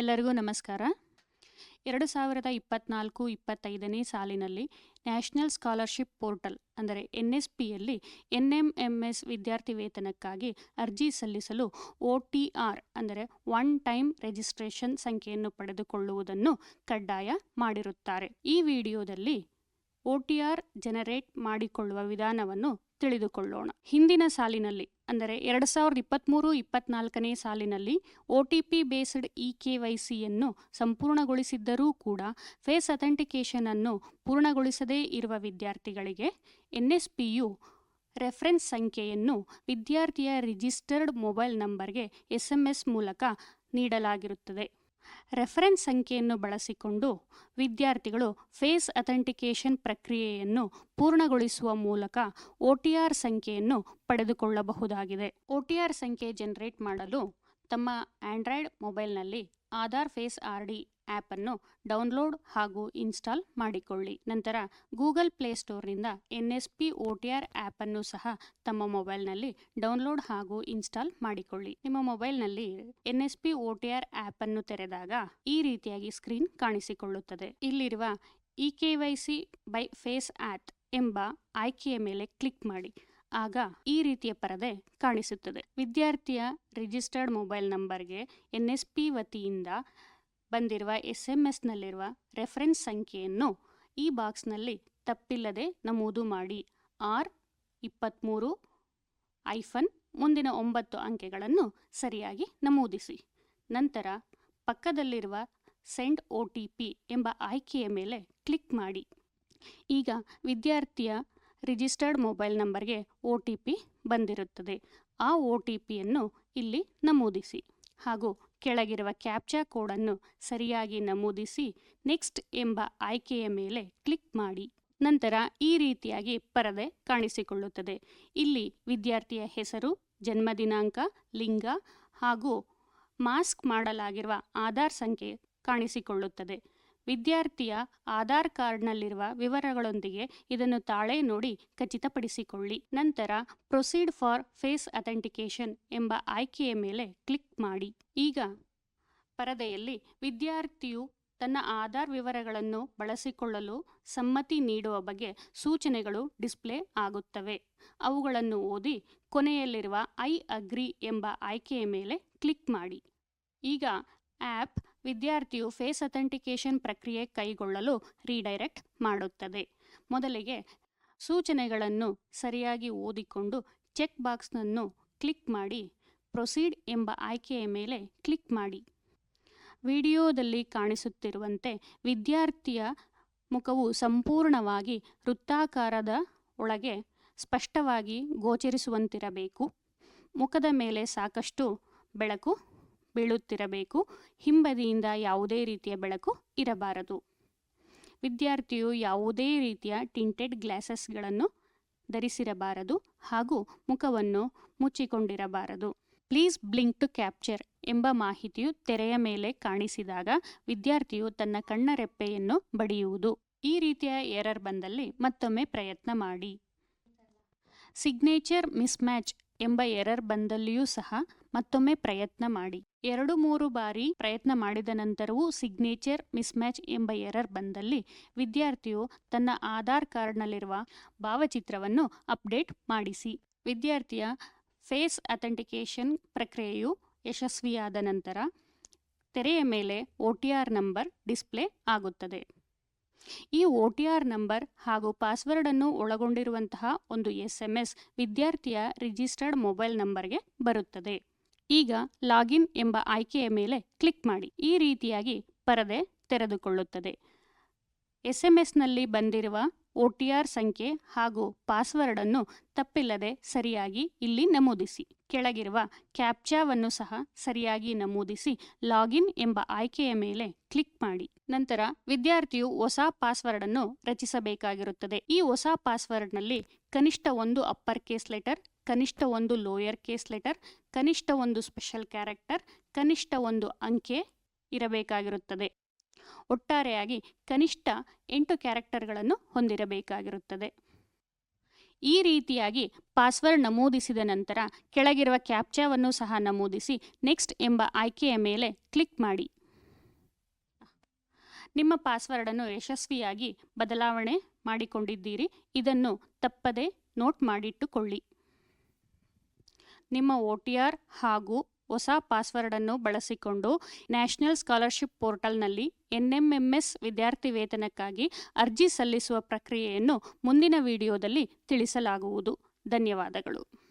ಎಲ್ಲರಿಗೂ ನಮಸ್ಕಾರ. ಎರಡು ಸಾವಿರದ ಇಪ್ಪತ್ನಾಲ್ಕು ಇಪ್ಪತ್ತೈದನೇ ಸಾಲಿನಲ್ಲಿ ನ್ಯಾಷನಲ್ ಸ್ಕಾಲರ್ಶಿಪ್ ಪೋರ್ಟಲ್ ಅಂದರೆ ಎನ್ ಎಸ್ ಪಿಯಲ್ಲಿ ಎನ್ ಎಂ ಎಂ ಎಸ್ ವಿದ್ಯಾರ್ಥಿ ವೇತನಕ್ಕಾಗಿ ಅರ್ಜಿ ಸಲ್ಲಿಸಲು ಒ ಟಿ ಆರ್ ಅಂದರೆ ಒನ್ ಟೈಮ್ ರಿಜಿಸ್ಟ್ರೇಷನ್ ಸಂಖ್ಯೆಯನ್ನು ಪಡೆದುಕೊಳ್ಳುವುದನ್ನು ಕಡ್ಡಾಯ ಮಾಡಿರುತ್ತಾರೆ. ಈ ವಿಡಿಯೋದಲ್ಲಿ ಒ ಟಿ ಆರ್ ಜನರೇಟ್ ಮಾಡಿಕೊಳ್ಳುವ ವಿಧಾನವನ್ನು ತಿಳಿದುಕೊಳ್ಳೋಣ. ಹಿಂದಿನ ಸಾಲಿನಲ್ಲಿ ಅಂದರೆ ಎರಡು ಸಾವಿರದ ಇಪ್ಪತ್ತ್ಮೂರು ಇಪ್ಪತ್ನಾಲ್ಕನೇ ಸಾಲಿನಲ್ಲಿ O T P based E K Y ಸಿಯನ್ನು ಸಂಪೂರ್ಣಗೊಳಿಸಿದ್ದರೂ ಕೂಡ ಫೇಸ್ ಅಥೆಂಟಿಕೇಷನ್ ಅನ್ನು ಪೂರ್ಣಗೊಳಿಸದೇ ಇರುವ ವಿದ್ಯಾರ್ಥಿಗಳಿಗೆ ಎನ್ ಎಸ್ ಪಿಯು ರೆಫರೆನ್ಸ್ ಸಂಖ್ಯೆಯನ್ನು ವಿದ್ಯಾರ್ಥಿಯ ರಿಜಿಸ್ಟರ್ಡ್ ಮೊಬೈಲ್ ನಂಬರ್ಗೆ ಎಸ್ ಎಂ ಎಸ್ ಮೂಲಕ ನೀಡಲಾಗಿರುತ್ತದೆ. ರೆಫರೆನ್ಸ್ ಸಂಖ್ಯೆಯನ್ನು ಬಳಸಿಕೊಂಡು ವಿದ್ಯಾರ್ಥಿಗಳು ಫೇಸ್ ಅಥೆಂಟಿಕೇಷನ್ ಪ್ರಕ್ರಿಯೆಯನ್ನು ಪೂರ್ಣಗೊಳಿಸುವ ಮೂಲಕ ಒ ಟಿ ಆರ್ ಸಂಖ್ಯೆಯನ್ನು ಪಡೆದುಕೊಳ್ಳಬಹುದಾಗಿದೆ. ಒ ಟಿ ಆರ್ ಸಂಖ್ಯೆ ಜನರೇಟ್ ಮಾಡಲು ತಮ್ಮ ಆಂಡ್ರಾಯ್ಡ್ ಮೊಬೈಲ್ನಲ್ಲಿ ಆಧಾರ್ ಫೇಸ್ ಆರ್ ಡಿ ಆ್ಯಪನ್ನು ಡೌನ್ಲೋಡ್ ಹಾಗೂ ಇನ್ಸ್ಟಾಲ್ ಮಾಡಿಕೊಳ್ಳಿ. ನಂತರ Google ಪ್ಲೇಸ್ಟೋರ್ನಿಂದ N S P O T R ಆ್ಯಪನ್ನು ಸಹ ತಮ್ಮ ಮೊಬೈಲ್ನಲ್ಲಿ ಡೌನ್ಲೋಡ್ ಹಾಗೂ ಇನ್ಸ್ಟಾಲ್ ಮಾಡಿಕೊಳ್ಳಿ. ನಿಮ್ಮ ಮೊಬೈಲ್ನಲ್ಲಿ N S P O T R ಆ್ಯಪನ್ನು ತೆರೆದಾಗ ಈ ರೀತಿಯಾಗಿ ಸ್ಕ್ರೀನ್ ಕಾಣಿಸಿಕೊಳ್ಳುತ್ತದೆ. ಇಲ್ಲಿರುವ E K Y C by face auth ಎಂಬ ಆಯ್ಕೆಯ ಮೇಲೆ ಕ್ಲಿಕ್ ಮಾಡಿ. ಆಗ ಈ ರೀತಿಯ ಪರದೆ ಕಾಣಿಸುತ್ತದೆ. ವಿದ್ಯಾರ್ಥಿಯ ರಿಜಿಸ್ಟರ್ಡ್ ಮೊಬೈಲ್ ನಂಬರ್ಗೆ ಎನ್ ಎಸ್ ಪಿ ವತಿಯಿಂದ ಬಂದಿರುವ ಎಸ್ ಎಂ ಎಸ್ನಲ್ಲಿರುವ ರೆಫರೆನ್ಸ್ ಸಂಖ್ಯೆಯನ್ನು ಈ ಬಾಕ್ಸ್ನಲ್ಲಿ ತಪ್ಪಿಲ್ಲದೆ ನಮೂದು ಮಾಡಿ. ಆರ್ ಇಪ್ಪತ್ತ್ಮೂರು ಐಫನ್ ಮುಂದಿನ ಒಂಬತ್ತು ಅಂಕೆಗಳನ್ನು ಸರಿಯಾಗಿ ನಮೂದಿಸಿ. ನಂತರ ಪಕ್ಕದಲ್ಲಿರುವ ಸೆಂಡ್ ಒ ಟಿ ಪಿ ಎಂಬ ಆಯ್ಕೆಯ ಮೇಲೆ ಕ್ಲಿಕ್ ಮಾಡಿ. ಈಗ ವಿದ್ಯಾರ್ಥಿಯ ರಿಜಿಸ್ಟರ್ಡ್ ಮೊಬೈಲ್ ನಂಬರ್ಗೆ ಒ ಟಿ ಪಿ ಬಂದಿರುತ್ತದೆ. ಆ ಒ ಟಿ ಪಿಯನ್ನು ಇಲ್ಲಿ ನಮೂದಿಸಿ. ಹಾಗೂ ಕೆಳಗಿರುವ ಕ್ಯಾಪ್ಚಾ ಕೋಡನ್ನು ಸರಿಯಾಗಿ ನಮೂದಿಸಿ ನೆಕ್ಸ್ಟ್ ಎಂಬ ಆಯ್ಕೆಯ ಮೇಲೆ ಕ್ಲಿಕ್ ಮಾಡಿ. ನಂತರ ಈ ರೀತಿಯಾಗಿ ಪರದೆ ಕಾಣಿಸಿಕೊಳ್ಳುತ್ತದೆ. ಇಲ್ಲಿ ವಿದ್ಯಾರ್ಥಿಯ ಹೆಸರು ಜನ್ಮ ದಿನಾಂಕ ಲಿಂಗ ಹಾಗೂ ಮಾಸ್ಕ್ ಮಾಡಲಾಗಿರುವ ಆಧಾರ್ ಸಂಖ್ಯೆ ಕಾಣಿಸಿಕೊಳ್ಳುತ್ತದೆ. ವಿದ್ಯಾರ್ಥಿಯ ಆಧಾರ್ ಕಾರ್ಡ್ನಲ್ಲಿರುವ ವಿವರಗಳೊಂದಿಗೆ ಇದನ್ನು ತಾಳೆ ನೋಡಿ ಖಚಿತಪಡಿಸಿಕೊಳ್ಳಿ. ನಂತರ ಪ್ರೊಸೀಡ್ ಫಾರ್ ಫೇಸ್ ಅಥೆಂಟಿಕೇಷನ್ ಎಂಬ ಆಯ್ಕೆಯ ಮೇಲೆ ಕ್ಲಿಕ್ ಮಾಡಿ. ಈಗ ಪರದೆಯಲ್ಲಿ ವಿದ್ಯಾರ್ಥಿಯು ತನ್ನ ಆಧಾರ್ ವಿವರಗಳನ್ನು ಬಳಸಿಕೊಳ್ಳಲು ಸಮ್ಮತಿ ನೀಡುವ ಬಗ್ಗೆ ಸೂಚನೆಗಳು ಡಿಸ್ಪ್ಲೇ ಆಗುತ್ತವೆ. ಅವುಗಳನ್ನು ಓದಿ ಕೊನೆಯಲ್ಲಿರುವ ಐ ಅಗ್ರಿ ಎಂಬ ಆಯ್ಕೆಯ ಮೇಲೆ ಕ್ಲಿಕ್ ಮಾಡಿ. ಈಗ ಆ್ಯಪ್ ವಿದ್ಯಾರ್ಥಿಯು ಫೇಸ್ ಅಥೆಂಟಿಕೇಶನ್ ಪ್ರಕ್ರಿಯೆ ಕೈಗೊಳ್ಳಲು ರೀಡೈರೆಕ್ಟ್ ಮಾಡುತ್ತದೆ. ಮೊದಲಿಗೆ ಸೂಚನೆಗಳನ್ನು ಸರಿಯಾಗಿ ಓದಿಕೊಂಡು ಚೆಕ್ ಬಾಕ್ಸ್ನನ್ನು ಕ್ಲಿಕ್ ಮಾಡಿ ಪ್ರೊಸೀಡ್ ಎಂಬ ಆಯ್ಕೆಯ ಮೇಲೆ ಕ್ಲಿಕ್ ಮಾಡಿ. ವಿಡಿಯೋದಲ್ಲಿ ಕಾಣಿಸುತ್ತಿರುವಂತೆ ವಿದ್ಯಾರ್ಥಿಯ ಮುಖವು ಸಂಪೂರ್ಣವಾಗಿ ವೃತ್ತಾಕಾರದ ಒಳಗೆ ಸ್ಪಷ್ಟವಾಗಿ ಗೋಚರಿಸುವಂತಿರಬೇಕು. ಮುಖದ ಮೇಲೆ ಸಾಕಷ್ಟು ಬೆಳಕು ಬೀಳುತ್ತಿರಬೇಕು. ಹಿಂಬದಿಯಿಂದ ಯಾವುದೇ ರೀತಿಯ ಬೆಳಕು ಇರಬಾರದು. ವಿದ್ಯಾರ್ಥಿಯು ಯಾವುದೇ ರೀತಿಯ ಟಿಂಟೆಡ್ ಗ್ಲಾಸಸ್ಗಳನ್ನು ಧರಿಸಿರಬಾರದು ಹಾಗೂ ಮುಖವನ್ನು ಮುಚ್ಚಿಕೊಂಡಿರಬಾರದು. ಪ್ಲೀಸ್ ಬ್ಲಿಂಕ್ ಟು ಕ್ಯಾಪ್ಚರ್ ಎಂಬ ಮಾಹಿತಿಯು ತೆರೆಯ ಮೇಲೆ ಕಾಣಿಸಿದಾಗ ವಿದ್ಯಾರ್ಥಿಯು ತನ್ನ ಕಣ್ಣ ರೆಪ್ಪೆಯನ್ನು ಬಡಿಯುವುದು. ಈ ರೀತಿಯ ಎರರ್ ಬಂದಲ್ಲಿ ಮತ್ತೊಮ್ಮೆ ಪ್ರಯತ್ನ ಮಾಡಿ. ಸಿಗ್ನೇಚರ್ ಮಿಸ್ಮ್ಯಾಚ್ ಎಂಬ ಎರರ್ ಬಂದಲ್ಲಿಯೂ ಸಹ ಮತ್ತೊಮ್ಮೆ ಪ್ರಯತ್ನ ಮಾಡಿ. ಎರಡು ಮೂರು ಬಾರಿ ಪ್ರಯತ್ನ ಮಾಡಿದ ನಂತರವೂ ಸಿಗ್ನೇಚರ್ ಮಿಸ್ಮ್ಯಾಚ್ ಎಂಬ ಎರರ್ ಬಂದಲ್ಲಿ ವಿದ್ಯಾರ್ಥಿಯು ತನ್ನ ಆಧಾರ್ ಕಾರ್ಡ್ನಲ್ಲಿರುವ ಭಾವಚಿತ್ರವನ್ನು ಅಪ್ಡೇಟ್ ಮಾಡಿಸಿ. ವಿದ್ಯಾರ್ಥಿಯ ಫೇಸ್ ಅಥೆಂಟಿಕೇಷನ್ ಪ್ರಕ್ರಿಯೆಯು ಯಶಸ್ವಿಯಾದ ನಂತರ ತೆರೆಯ ಮೇಲೆ O T R number display ಆಗುತ್ತದೆ. ಈ ಒ ಟಿ ಆರ್ ನಂಬರ್ ಹಾಗೂ ಪಾಸ್ವರ್ಡ್ ಅನ್ನು ಒಳಗೊಂಡಿರುವಂತಹ ಒಂದು ಎಸ್ ಎಂ ಎಸ್ ವಿದ್ಯಾರ್ಥಿಯ ರಿಜಿಸ್ಟರ್ಡ್ ಮೊಬೈಲ್ ನಂಬರ್ಗೆ ಬರುತ್ತದೆ. ಈಗ ಲಾಗಿನ್ ಎಂಬ ಆಯ್ಕೆಯ ಮೇಲೆ ಕ್ಲಿಕ್ ಮಾಡಿ. ಈ ರೀತಿಯಾಗಿ ಪರದೆ ತೆರೆದುಕೊಳ್ಳುತ್ತದೆ. ಎಸ್ ಎಂ ಎಸ್ನಲ್ಲಿ ಬಂದಿರುವ ಒ ಟಿ ಆರ್ ಸಂಖ್ಯೆ ಹಾಗೂ ಪಾಸ್ವರ್ಡನ್ನು ತಪ್ಪಿಲ್ಲದೆ ಸರಿಯಾಗಿ ಇಲ್ಲಿ ನಮೂದಿಸಿ. ಕೆಳಗಿರುವ ಕ್ಯಾಪ್ಚಾವನ್ನು ಸಹ ಸರಿಯಾಗಿ ನಮೂದಿಸಿ ಲಾಗಿನ್ ಎಂಬ ಆಯ್ಕೆಯ ಮೇಲೆ ಕ್ಲಿಕ್ ಮಾಡಿ. ನಂತರ ವಿದ್ಯಾರ್ಥಿಯು ಹೊಸ ಪಾಸ್ವರ್ಡ್ ಅನ್ನು ರಚಿಸಬೇಕಾಗಿರುತ್ತದೆ. ಈ ಹೊಸ ಪಾಸ್ವರ್ಡ್ನಲ್ಲಿ ಕನಿಷ್ಠ ಒಂದು ಅಪ್ಪರ್ ಕೇಸ್ ಲೆಟರ್, ಕನಿಷ್ಠ ಒಂದು ಲೋಯರ್ ಕೇಸ್ ಲೆಟರ್, ಕನಿಷ್ಠ ಒಂದು ಸ್ಪೆಷಲ್ ಕ್ಯಾರೆಕ್ಟರ್, ಕನಿಷ್ಠ ಒಂದು ಅಂಕೆ ಇರಬೇಕಾಗಿರುತ್ತದೆ. ಒಟ್ಟಾರೆಯಾಗಿ ಕನಿಷ್ಠ ಎಂಟು ಕ್ಯಾರೆಕ್ಟರ್ಗಳನ್ನು ಹೊಂದಿರಬೇಕಾಗಿರುತ್ತದೆ. ಈ ರೀತಿಯಾಗಿ ಪಾಸ್ವರ್ಡ್ ನಮೂದಿಸಿದ ನಂತರ ಕೆಳಗಿರುವ ಕ್ಯಾಪ್ಚಾವನ್ನು ಸಹ ನಮೂದಿಸಿ ನೆಕ್ಸ್ಟ್ ಎಂಬ ಆಯ್ಕೆಯ ಮೇಲೆ ಕ್ಲಿಕ್ ಮಾಡಿ. ನಿಮ್ಮ ಪಾಸ್ವರ್ಡನ್ನು ಯಶಸ್ವಿಯಾಗಿ ಬದಲಾವಣೆ ಮಾಡಿಕೊಂಡಿದ್ದೀರಿ, ಇದನ್ನು ತಪ್ಪದೆ ನೋಟ್ ಮಾಡಿಟ್ಟುಕೊಳ್ಳಿ. ನಿಮ್ಮ ಒ ಟಿ ಆರ್ ಹಾಗೂ ಹೊಸ ಪಾಸ್ವರ್ಡನ್ನು ಬಳಸಿಕೊಂಡು ನ್ಯಾಷನಲ್ ಸ್ಕಾಲರ್ಶಿಪ್ ಪೋರ್ಟಲ್ನಲ್ಲಿ ಎನ್ಎಂಎಂಎಸ್ ವಿದ್ಯಾರ್ಥಿ ವೇತನಕ್ಕಾಗಿ ಅರ್ಜಿ ಸಲ್ಲಿಸುವ ಪ್ರಕ್ರಿಯೆಯನ್ನು ಮುಂದಿನ ವಿಡಿಯೋದಲ್ಲಿ ತಿಳಿಸಲಾಗುವುದು. ಧನ್ಯವಾದಗಳು.